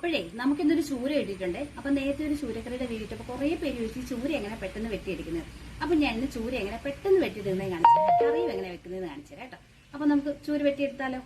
അപ്പോഴേ നമുക്ക് ഇന്നൊരു ചൂര ഇട്ടിട്ടുണ്ട്. അപ്പൊ നേരത്തെ ഒരു ചൂരക്കറിയുടെ വീഡിയോ അപ്പൊ കുറെ പേര് ചോദിച്ചു ചൂര എങ്ങനെ പെട്ടെന്ന് വെട്ടിയെടുക്കുന്നത്? അപ്പൊ ഞാൻ ഇന്ന് ചൂര എങ്ങനെ പെട്ടെന്ന് വെട്ടിയിടുന്നത് കാണിച്ചു കറിയും എങ്ങനെ വെക്കുന്നത് കാണിച്ചു കേട്ടോ. അപ്പൊ നമുക്ക് ചൂര വെട്ടിയെടുത്താലോ?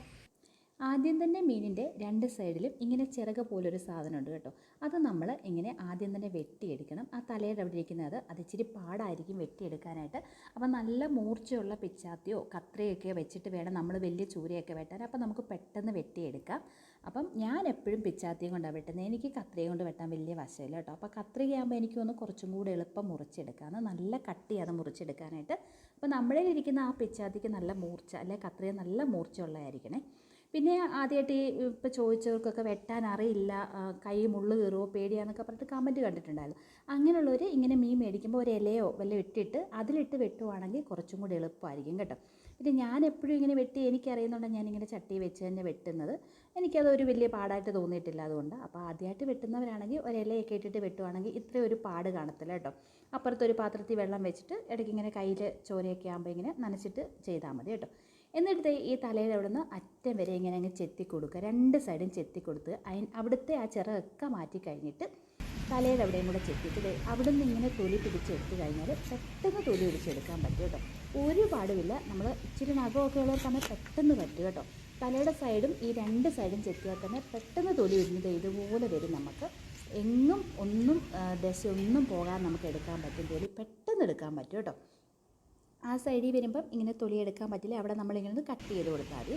ആദ്യം തന്നെ മീനിന്റെ രണ്ട് സൈഡിലും ഇങ്ങനെ ചിറക് പോലൊരു സാധനമുണ്ട് കേട്ടോ. അത് നമ്മൾ ഇങ്ങനെ ആദ്യം തന്നെ വെട്ടിയെടുക്കണം. ആ തലയുടെ അവിടെ ഇരിക്കുന്നത് അത് ഇച്ചിരി പാടായിരിക്കും വെട്ടിയെടുക്കാനായിട്ട്. അപ്പം നല്ല മൂർച്ചയുള്ള പിച്ചാത്തിയോ കത്രയൊക്കെ വെച്ചിട്ട് വേണം നമ്മൾ വലിയ ചൂരയൊക്കെ വെട്ടാൻ. അപ്പോൾ നമുക്ക് പെട്ടെന്ന് വെട്ടിയെടുക്കാം. അപ്പം ഞാൻ എപ്പോഴും പിച്ചാത്തിയും കൊണ്ടാണ് വെട്ടുന്നത്. എനിക്ക് കത്രയും കൊണ്ട് വെട്ടാൻ വലിയ വശമില്ല കേട്ടോ. അപ്പോൾ കത്രികയാകുമ്പോൾ എനിക്ക് ഒന്ന് കുറച്ചും കൂടി എളുപ്പം മുറിച്ചെടുക്കാമെന്ന് നല്ല കട്ടിയാണ് മുറിച്ചെടുക്കാനായിട്ട്. അപ്പോൾ നമ്മളിൽ ഇരിക്കുന്ന ആ പിച്ചാത്തിക്ക് നല്ല മൂർച്ച അല്ലെ കത്രയും നല്ല മൂർച്ചയുള്ളതായിരിക്കണേ. പിന്നെ ആദ്യമായിട്ട് ഈ ഇപ്പോൾ ചോദിച്ചവർക്കൊക്കെ വെട്ടാൻ അറിയില്ല കൈ മുള്ളു കയറുമോ പേടിയാന്നൊക്കെ പറഞ്ഞിട്ട് കമന്റ് കണ്ടിട്ടുണ്ടായിരുന്നു. അങ്ങനെയുള്ളവർ ഇങ്ങനെ മീൻ മേടിക്കുമ്പോൾ ഒരു ഇലയോ വല്ലതും ഇട്ടിട്ട് അതിലിട്ട് വെട്ടുവാണെങ്കിൽ കുറച്ചും കൂടി എളുപ്പമായിരിക്കും കേട്ടോ. പിന്നെ ഞാൻ എപ്പോഴും ഇങ്ങനെ വെട്ടി എനിക്കറിയുന്നുണ്ടെങ്കിൽ ഞാനിങ്ങനെ ചട്ടി വെച്ച് തന്നെ വെട്ടുന്നത്. എനിക്കതൊരു വലിയ പാടായിട്ട് തോന്നിയിട്ടില്ല അതുകൊണ്ട്. അപ്പോൾ ആദ്യമായിട്ട് വെട്ടുന്നവരാണെങ്കിൽ ഒരു ഇലയൊക്കെ ഇട്ടിട്ട് വെട്ടുവാണെങ്കിൽ ഇത്രയും ഒരു പാട് കാണത്തില്ല കേട്ടോ. അപ്പുറത്തൊരു പാത്രത്തിൽ വെള്ളം വെച്ചിട്ട് ഇടയ്ക്ക് ഇങ്ങനെ കയ്യിൽ ചോരയൊക്കെ ആകുമ്പോൾ ഇങ്ങനെ നനച്ചിട്ട് ചെയ്താൽ മതി കേട്ടോ. എന്നിട്ട് ഈ തലയിൽ അവിടെ നിന്ന് അറ്റം വരെ ഇങ്ങനെ അങ്ങ് ചെത്തി കൊടുക്കുക. രണ്ട് സൈഡും ചെത്തി കൊടുത്ത് അതിന് അവിടുത്തെ ആ ചിറകൊക്കെ മാറ്റി കഴിഞ്ഞിട്ട് തലയിൽ അവിടെയും കൂടെ ചെത്തിയിട്ട് അവിടെ നിന്ന് ഇങ്ങനെ തൊലി പിടിച്ചെടുത്ത് കഴിഞ്ഞാൽ പെട്ടെന്ന് തൊലി പിടിച്ചെടുക്കാൻ പറ്റും കേട്ടോ. ഒരു പാടുമില്ല നമ്മൾ ഇച്ചിരി നഖമൊക്കെ തന്നെ പെട്ടെന്ന് പറ്റും കേട്ടോ. തലയുടെ സൈഡും ഈ രണ്ട് സൈഡും ചെത്തിയാൽ തന്നെ പെട്ടെന്ന് തൊലി വരുന്നത് ഇതുപോലെ വരും നമുക്ക്. എങ്ങും ഒന്നും ദശ ഒന്നും പോകാൻ നമുക്ക് എടുക്കാൻ പറ്റും. തൊലി പെട്ടെന്ന് എടുക്കാൻ പറ്റും കേട്ടോ. ആ സൈഡിൽ വരുമ്പം ഇങ്ങനെ തൊലി എടുക്കാൻ പറ്റില്ല. അവിടെ നമ്മളിങ്ങനെ കട്ട് ചെയ്ത് കൊടുത്താൽ മതി.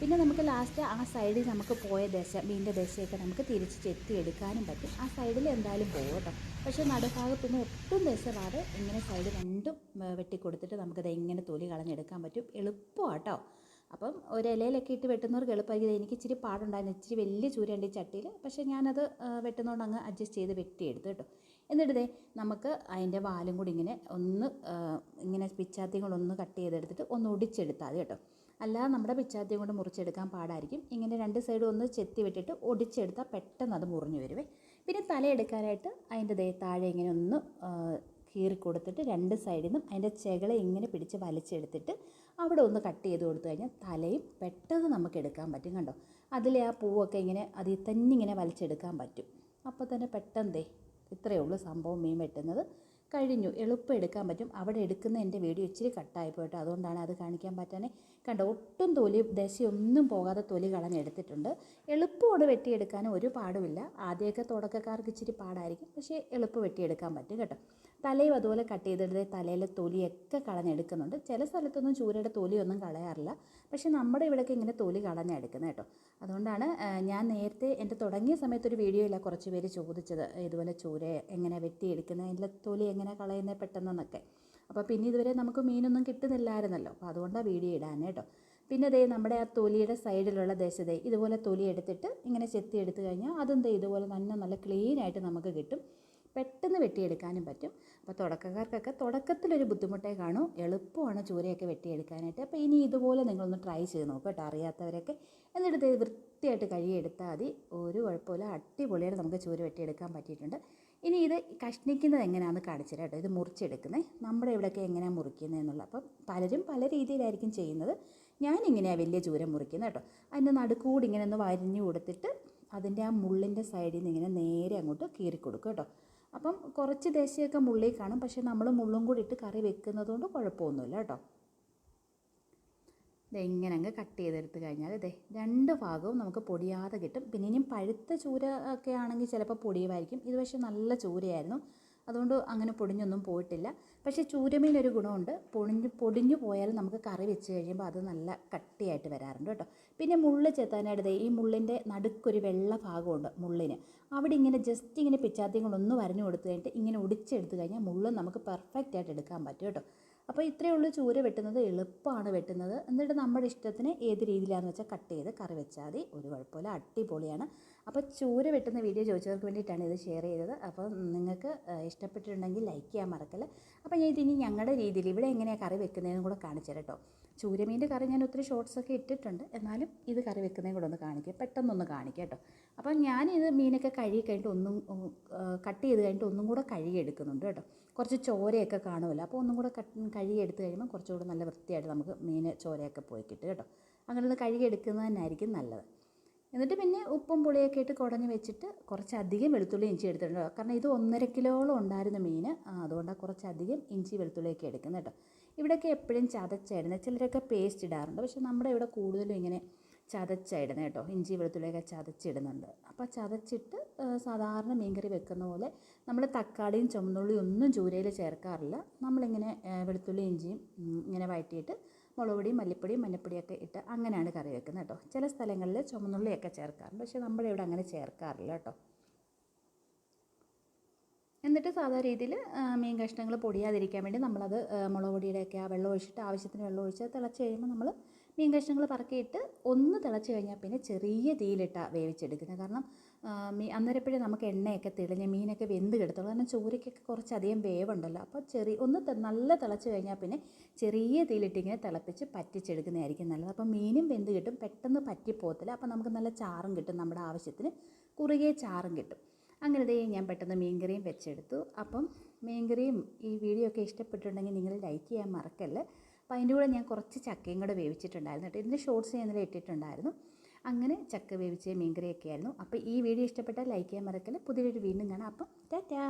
പിന്നെ നമുക്ക് ലാസ്റ്റ് ആ സൈഡിൽ നമുക്ക് പോയ ദശ മീനിന്റെ ദശയൊക്കെ നമുക്ക് തിരിച്ച് ചെത്തി എടുക്കാനും പറ്റും. ആ സൈഡിൽ എന്തായാലും പോകും കേട്ടോ. പക്ഷേ നടുഭാഗത്തിന് ഒട്ടും ദശ വാതെ ഇങ്ങനെ സൈഡ് രണ്ടും വെട്ടിക്കൊടുത്തിട്ട് നമുക്കത് എങ്ങനെ തൊലി കളഞ്ഞെടുക്കാൻ പറ്റും. എളുപ്പമാണ് കേട്ടോ അപ്പം ഒരു ഇലയിലൊക്കെ ഇട്ട് വെട്ടുന്നവർക്ക് എളുപ്പമായിരിക്കും എനിക്ക് ഇച്ചിരി പാടുണ്ടായിരുന്നു. ഇച്ചിരി വലിയ ചൂരയുണ്ട് ഈ ചട്ടിയിൽ. പക്ഷേ ഞാനത് വെട്ടുന്നതുകൊണ്ട് അങ്ങ് അഡ്ജസ്റ്റ് ചെയ്ത് വെട്ടിയെടുത്തു കേട്ടോ. എന്നിട്ട് ദേ നമുക്ക് അതിന്റെ വാലും കൂടി ഇങ്ങനെ ഒന്ന് ഇങ്ങനെ പിച്ചാത്തിയും കൂടെ ഒന്ന് കട്ട് ചെയ്തെടുത്തിട്ട് ഒന്ന് ഒടിച്ചെടുത്താൽ മതി കേട്ടോ. അല്ലാതെ നമ്മുടെ പിച്ചാത്തിയും കൊണ്ട് മുറിച്ചെടുക്കാൻ പാടായിരിക്കും. ഇങ്ങനെ രണ്ട് സൈഡും ഒന്ന് ചെത്തി വിട്ടിട്ട് ഒടിച്ചെടുത്താൽ പെട്ടെന്ന് അത് മുറിഞ്ഞു വരുവേ. പിന്നെ തലയെടുക്കാനായിട്ട് അതിന്റെ ദേ താഴെ ഇങ്ങനെ ഒന്ന് കീറി കൊടുത്തിട്ട് രണ്ട് സൈഡിൽ നിന്നും അതിന്റെ ചെകളെ ഇങ്ങനെ പിടിച്ച് വലിച്ചെടുത്തിട്ട് അവിടെ ഒന്ന് കട്ട് ചെയ്ത് കൊടുത്തു കഴിഞ്ഞാൽ തലയും പെട്ടെന്ന് നമുക്ക് എടുക്കാൻ പറ്റും കണ്ടോ? അതിലെ ആ പൂവൊക്കെ ഇങ്ങനെ അതിൽ തന്നെ ഇങ്ങനെ വലിച്ചെടുക്കാൻ പറ്റും. അപ്പോൾ തന്നെ പെട്ടെന്നേ ഇത്രയേ ഉള്ളൂ സംഭവം മീൻ വെട്ടുന്നത്. കഴിഞ്ഞു. എളുപ്പം എടുക്കാൻ പറ്റും. അവിടെ എടുക്കുന്ന എന്റെ വീഡിയോ ഇച്ചിരി കട്ടായി പോയിട്ട് അതുകൊണ്ടാണ് അത് കാണിക്കാൻ പറ്റാനേ കണ്ടോ ഒട്ടും തൊലി ദശയൊന്നും പോകാതെ തൊലി കളഞ്ഞെടുത്തിട്ടുണ്ട് എളുപ്പമാണ് വെട്ടിയെടുക്കാൻ ഒരു പാടുമില്ല. ആദ്യമൊക്കെ തുടക്കക്കാർക്ക് ഇച്ചിരി പാടായിരിക്കും പക്ഷേ എളുപ്പം വെട്ടിയെടുക്കാൻ പറ്റും കേട്ടോ. തലയും അതുപോലെ കട്ട് ചെയ്തെടുത്ത് തലയിലെ തൊലിയൊക്കെ കളഞ്ഞെടുക്കുന്നുണ്ട്. ചില സ്ഥലത്തൊന്നും ചൂരയുടെ തൊലിയൊന്നും കളയാറില്ല പക്ഷേ നമ്മുടെ ഇവിടെയൊക്കെ ഇങ്ങനെ തൊലി കളഞ്ഞെടുക്കുന്നത് കേട്ടോ. അതുകൊണ്ടാണ് ഞാൻ നേരത്തെ എന്റെ തുടങ്ങിയ സമയത്ത് ഒരു വീഡിയോയില്ല കുറച്ച് പേര് ചോദിച്ചത് ഇതുപോലെ ചൂര എങ്ങനെ വെട്ടിയെടുക്കുന്നത് അതിന്റെ തൊലി എങ്ങനെ കളയുന്നത് പെട്ടെന്നെന്നൊക്കെ. അപ്പോൾ പിന്നെ ഇതുവരെ നമുക്ക് മീനൊന്നും കിട്ടുന്നില്ലായിരുന്നല്ലോ. അപ്പോൾ അതുകൊണ്ടാണ് വീഡിയോ ഇടാൻ കേട്ടോ. പിന്നെ ദേ നമ്മുടെ ആ തൊലിയുടെ സൈഡിലുള്ള ദേശതേ ഇതുപോലെ തൊലി എടുത്തിട്ട് ഇങ്ങനെ ചെത്തി എടുത്തു കഴിഞ്ഞാൽ അതും ദേ ഇതുപോലെ നല്ല നല്ല ക്ലീൻ ആയിട്ട് നമുക്ക് കിട്ടും. പെട്ടെന്ന് വെട്ടിയെടുക്കാനും പറ്റും. അപ്പോൾ തുടക്കക്കാർക്കൊക്കെ തുടക്കത്തിലൊരു ബുദ്ധിമുട്ടേ കാണും. എളുപ്പമാണ് ചൂരയൊക്കെ വെട്ടിയെടുക്കാനായിട്ട്. അപ്പോൾ ഇനി ഇതുപോലെ നിങ്ങളൊന്ന് ട്രൈ ചെയ്ത് നോക്കുക കേട്ടോ അറിയാത്തവരൊക്കെ. എന്നിട്ട് വൃത്തിയായിട്ട് കഴുകിയെടുത്താൽ മതി. ഒരു കുഴപ്പമില്ല. അടിപൊളിയായിട്ട് നമുക്ക് ചൂര വെട്ടിയെടുക്കാൻ പറ്റിയിട്ടുണ്ട്. ഇനി ഇത് കഷ്ണിക്കുന്നത് എങ്ങനെയാണെന്ന് കാണിച്ചു കേട്ടോ ഇത് മുറിച്ചെടുക്കുന്നത് നമ്മുടെ ഇവിടെയൊക്കെ എങ്ങനെയാണ് മുറിക്കുന്നത് എന്നുള്ള അപ്പം പലരും പല രീതിയിലായിരിക്കും ചെയ്യുന്നത്. ഞാൻ ഇങ്ങനെയാണ് വലിയ ചൂരം മുറിക്കുന്നത് കേട്ടോ. അതിന്റെ നടുക്കൂടി ഇങ്ങനെ ഒന്ന് വരിഞ്ഞു കൊടുത്തിട്ട് അതിന്റെ ആ മുള്ളിന്റെ സൈഡിൽ നിന്ന് ഇങ്ങനെ നേരെ അങ്ങോട്ട് കീറി കൊടുക്കും കേട്ടോ. അപ്പം കുറച്ച് ദേശീയമൊക്കെ മുള്ളിൽ കാണും. പക്ഷേ നമ്മൾ മുള്ളും കൂടി ഇട്ട് കറി വെക്കുന്നതുകൊണ്ട് കുഴപ്പമൊന്നുമില്ല കേട്ടോ. ഇത് ഇങ്ങനെ അങ്ങ് കട്ട് ചെയ്തെടുത്ത് കഴിഞ്ഞാൽ ഇതേ രണ്ട് ഭാഗവും നമുക്ക് പൊടിയാതെ കിട്ടും. പിന്നെ ഇനിയും പഴുത്ത ചൂര ഒക്കെ ആണെങ്കിൽ ചിലപ്പോൾ പൊടിയുമായിരിക്കും. ഇത് പക്ഷേ നല്ല ചൂരയായിരുന്നു. അതുകൊണ്ട് അങ്ങനെ പൊടിഞ്ഞൊന്നും പോയിട്ടില്ല. പക്ഷേ ചൂരമീനൊരു ഗുണമുണ്ട്. പൊടിഞ്ഞ് പൊടിഞ്ഞു പോയാൽ നമുക്ക് കറി വെച്ച് കഴിയുമ്പോൾ അത് നല്ല കട്ടിയായിട്ട് വരാറുണ്ട് കേട്ടോ. പിന്നെ മുള്ള് ചെത്താനായിട്ട് ഈ മുള്ളിന്റെ നടുക്കൊരു വെള്ള ഭാഗമുണ്ട് മുള്ളിന്. അവിടെ ഇങ്ങനെ ജസ്റ്റ് ഇങ്ങനെ പിച്ചാത്തിയും വരഞ്ഞു കൊടുത്തു കഴിഞ്ഞിട്ട് ഇങ്ങനെ ഒടിച്ചെടുത്ത് കഴിഞ്ഞാൽ മുള്ള് നമുക്ക് പെർഫെക്റ്റ് ആയിട്ട് എടുക്കാൻ പറ്റും കേട്ടോ. അപ്പോൾ ഇത്രയേ ഉള്ളൂ ചൂര വെട്ടുന്നത്. എളുപ്പമാണ് വെട്ടുന്നത്. എന്നിട്ട് നമ്മുടെ ഇഷ്ടത്തിന് ഏത് രീതിയിലാണെന്ന് വെച്ചാൽ കട്ട് ചെയ്ത് കറി വെച്ചാൽ മതി. ഒരു കുഴപ്പമില്ല. അടിപൊളിയാണ്. അപ്പോൾ ചൂര വെട്ടുന്ന വീഡിയോ ചോദിച്ചവർക്ക് വേണ്ടിയിട്ടാണ് ഇത് ഷെയർ ചെയ്തത്. അപ്പോൾ നിങ്ങൾക്ക് ഇഷ്ടപ്പെട്ടിട്ടുണ്ടെങ്കിൽ ലൈക്ക് ചെയ്യാൻ മറക്കല്ല. അപ്പോൾ ഞാൻ ഇതിനി ഞങ്ങളുടെ രീതിയിൽ ഇവിടെ എങ്ങനെയാണ് കറി വെക്കുന്നതെന്നും കൂടെ കാണിച്ചു കേട്ടോ ചൂരമീന്റെ കറി ഞാൻ ഒത്തിരി ഷോർട്സ് ഒക്കെ ഇട്ടിട്ടുണ്ട്. എന്നാലും ഇത് കറി വെക്കുന്നതും കൂടെ ഒന്ന് കാണിക്കാം. പെട്ടെന്നൊന്ന് കാണിക്കാം കേട്ടോ. അപ്പം ഞാനിത് മീനൊക്കെ കഴുകി കഴിഞ്ഞിട്ട് ഒന്നും കട്ട് ചെയ്ത് കഴിഞ്ഞിട്ട് ഒന്നും കൂടെ കഴുകി എടുക്കുന്നുണ്ട് കേട്ടോ. കുറച്ച് ചോരയൊക്കെ കാണുമല്ലോ. അപ്പോൾ ഒന്നും കൂടെ കട്ട് കഴുകി എടുത്ത് കഴിയുമ്പോൾ കുറച്ചുകൂടെ നല്ല വൃത്തിയായിട്ട് നമുക്ക് മീൻ ചോരയൊക്കെ പോയി കിട്ടും കേട്ടോ. അങ്ങനെ ഒന്ന് കഴുകി എടുക്കുന്നത് തന്നെയായിരിക്കും നല്ലത്. എന്നിട്ട് പിന്നെ ഉപ്പും പുളിയൊക്കെ ഇട്ട് കുടഞ്ഞ് വെച്ചിട്ട് കുറച്ചധികം വെളുത്തുള്ളി ഇഞ്ചി എടുത്തിട്ടുണ്ട് കാരണം ഇത് ഒന്നര കിലോളം ഉണ്ടായിരുന്ന മീൻ. അതുകൊണ്ടാണ് കുറച്ചധികം ഇഞ്ചി വെളുത്തുള്ളിയൊക്കെ എടുക്കുന്നത് കേട്ടോ. ഇവിടെയൊക്കെ എപ്പോഴും ചതച്ചായിരുന്നു ചിലരൊക്കെ പേസ്റ്റ് ഇടാറുണ്ട്. പക്ഷേ നമ്മുടെ ഇവിടെ കൂടുതലും ഇങ്ങനെ ചതച്ചായിടുന്നത് കേട്ടോ. ഇഞ്ചി വെളുത്തുള്ളിയൊക്കെ ചതച്ചിടുന്നുണ്ട്. അപ്പോൾ ചതച്ചിട്ട് സാധാരണ മീൻകറി വെക്കുന്ന പോലെ നമ്മൾ തക്കാളിയും ചുമന്നുള്ളിയും ഒന്നും ചൂരയിൽ ചേർക്കാറില്ല. നമ്മളിങ്ങനെ വെളുത്തുള്ളി ഇഞ്ചിയും ഇങ്ങനെ വഴറ്റിയിട്ട് മുളക് പൊടി മല്ലിപ്പൊടിയും മഞ്ഞപ്പൊടിയൊക്കെ ഇട്ട് അങ്ങനെയാണ് കറി വെക്കുന്നത് കേട്ടോ. ചില സ്ഥലങ്ങളിൽ ചുമന്നുള്ളിയൊക്കെ ചേർക്കാറുണ്ട്. പക്ഷേ നമ്മുടെ ഇവിടെ അങ്ങനെ ചേർക്കാറില്ല കേട്ടോ. എന്നിട്ട് സാധാ രീതിയിൽ മീൻ കഷ്ണങ്ങൾ പൊടിയാതിരിക്കാൻ വേണ്ടി നമ്മളത് മുളക് പൊടിയുടെയൊക്കെ ആ വെള്ളം ഒഴിച്ചിട്ട് ആവശ്യത്തിന് വെള്ളം ഒഴിച്ച് തിളച്ച് കഴിയുമ്പോൾ നമ്മൾ മീൻ കഷ്ണങ്ങൾ പറക്കിയിട്ട് ഒന്ന് തിളച്ച് കഴിഞ്ഞാൽ പിന്നെ ചെറിയ തീയിലിട്ടാണ് വേവിച്ചെടുക്കുന്നത്. കാരണം മീ അന്നേരപ്പോഴേ നമുക്ക് എണ്ണയൊക്കെ തെളിഞ്ഞ് മീനൊക്കെ വെന്ത് കിടത്തുള്ളൂ. കാരണം ചോരയ്ക്കൊക്കെ കുറച്ചധികം വേവുണ്ടല്ലോ. അപ്പോൾ ചെറിയ ഒന്ന് നല്ല തിളച്ച് കഴിഞ്ഞാൽ പിന്നെ ചെറിയ തീയിലിട്ടിങ്ങനെ തിളപ്പിച്ച് പറ്റിച്ചെടുക്കുന്നതായിരിക്കും നല്ലത്. അപ്പോൾ മീനും വെന്ത് കിട്ടും. പെട്ടെന്ന് പറ്റിപ്പോകത്തില്ല. അപ്പോൾ നമുക്ക് നല്ല ചാറും കിട്ടും. നമ്മുടെ ആവശ്യത്തിന് കുറുകെ ചാറും കിട്ടും. അങ്ങനെ ദേ ഞാൻ പെട്ടെന്ന് മീൻകറിയും വെച്ചെടുത്തു. അപ്പം മീൻകറിയും ഈ വീഡിയോ ഒക്കെ ഇഷ്ടപ്പെട്ടിട്ടുണ്ടെങ്കിൽ നിങ്ങൾ ലൈക്ക് ചെയ്യാൻ മറക്കല്ല്. അപ്പോൾ അതിന്റെ കൂടെ ഞാൻ കുറച്ച് ചക്കയും കൂടെ വേവിച്ചിട്ടുണ്ടായിരുന്നു കേട്ടോ. ഇതിന്റെ ഷോർട്സ് ഞാൻ ഇന്നലെ ഇട്ടിട്ടുണ്ടായിരുന്നു. അങ്ങനെ ചക്ക വേവിച്ച മീൻകറിയൊക്കെ ആയിരുന്നു അപ്പോൾ ഈ വീഡിയോ ഇഷ്ടപ്പെട്ടാൽ ലൈക്ക് ചെയ്യാൻ മറക്കല്ല്. പുതിയൊരു വീണ്ടും കാണാം. അപ്പം ടാറ്റാ!